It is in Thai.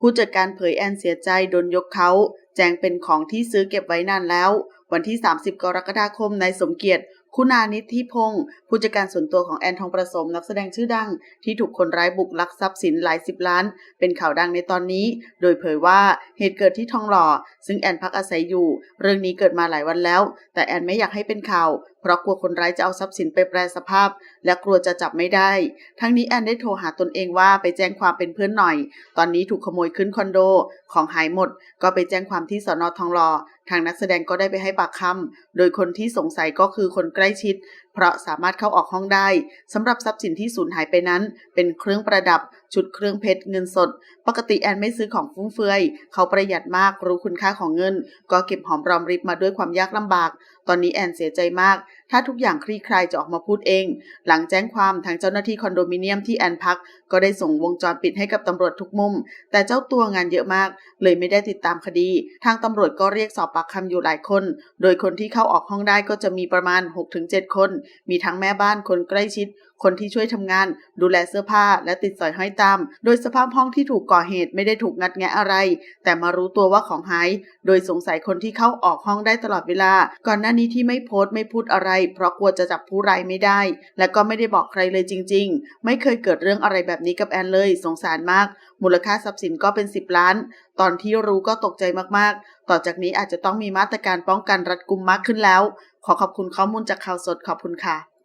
ผู้จัดการเผยแอนเสียใจโดนยกเขา แจงเป็นของที่ซื้อเก็บไว้นานแล้ว วันที่ 30 กรกฎาคมนายสมเกียรติ คุณานิธิพงศ์ผู้จัดการส่วนตัวของแอนทองประสมนักแสดงชื่อดัง ที่ถูกคนร้ายบุกลักทรัพย์สินหลายสิบล้าน เป็นข่าวดังในตอนนี้ โดยเผยว่าเหตุเกิดที่ทองหล่อ ซึ่งแอนพักอาศัยอยู่ เรื่องนี้เกิดมาหลายวันแล้ว แต่แอนไม่อยากให้เป็นข่าวเพราะกลัวคนร้ายจะเอาทรัพย์สินไปแปรสภาพ และกลัวจะจับไม่ได้ ทั้งนี้แอนได้โทรหาตนเองว่าไปแจ้งความเป็นเพื่อนหน่อย ตอนนี้ถูกขโมยขึ้นคอนโด ของหายหมด ก็ไปแจ้งความที่สอนอทองหล่อ ทางนักแสดงก็ได้ไปให้ปากคำ โดยคนที่สงสัยก็คือคนใกล้ชิด เพราะสามารถเข้าออกห้องได้ สำหรับทรัพย์สินที่สูญหายไปนั้น เป็นเครื่องประดับชุดเครื่องเพชรเงินสด ปกติแอนไม่ซื้อของฟุ่มเฟือย เขาประหยัดมากรู้คุณค่าของเงิน ก็เก็บหอมรอมริบมาด้วยความยากลำบาก ตอนนี้แอนเสียใจมาก ถ้าทุกอย่างคลี่คลายจะออกมาพูดเอง หลังแจ้งความทางเจ้าหน้าที่คอนโดมิเนียมที่แอนพัก ก็ได้ส่งวงจรปิดให้กับตำรวจทุกมุม แต่เจ้าตัวงานเยอะมาก เลยไม่ได้ติดตามคดี ทางตำรวจก็เรียกสอบปากคำอยู่หลายคน โดยคนที่เข้าออกห้องได้ก็จะมีประมาณ 6-7 คน มีทั้งแม่บ้านคนใกล้ชิดคนที่ช่วยทำงาน ดูแลเสื้อผ้าและติดสอยห้อยตามโดยสภาพห้องที่ถูกก่อเหตุไม่ได้ถูกงัดแงะอะไร แต่มารู้ตัวว่าของหาย โดยสงสัยคนที่เข้าออกห้องได้ตลอดเวลา ก่อนหน้านี้ที่ไม่โพสต์ไม่พูดอะไร เพราะกลัวจะจับผู้ร้ายไม่ได้ และก็ไม่ได้บอกใครเลยจริง ๆ ไม่เคยเกิดเรื่องอะไรแบบนี้กับแอนเลย สงสารมาก มูลค่าทรัพย์สินก็เป็น 10 ล้าน ตอนที่รู้ก็ตกใจมากๆ ต่อจากนี้อาจจะต้องมีมาตรการป้องกันรัดกุมมากขึ้นแล้ว ขอขอบคุณข้อมูลจากข่าวสดขอบคุณค่ะ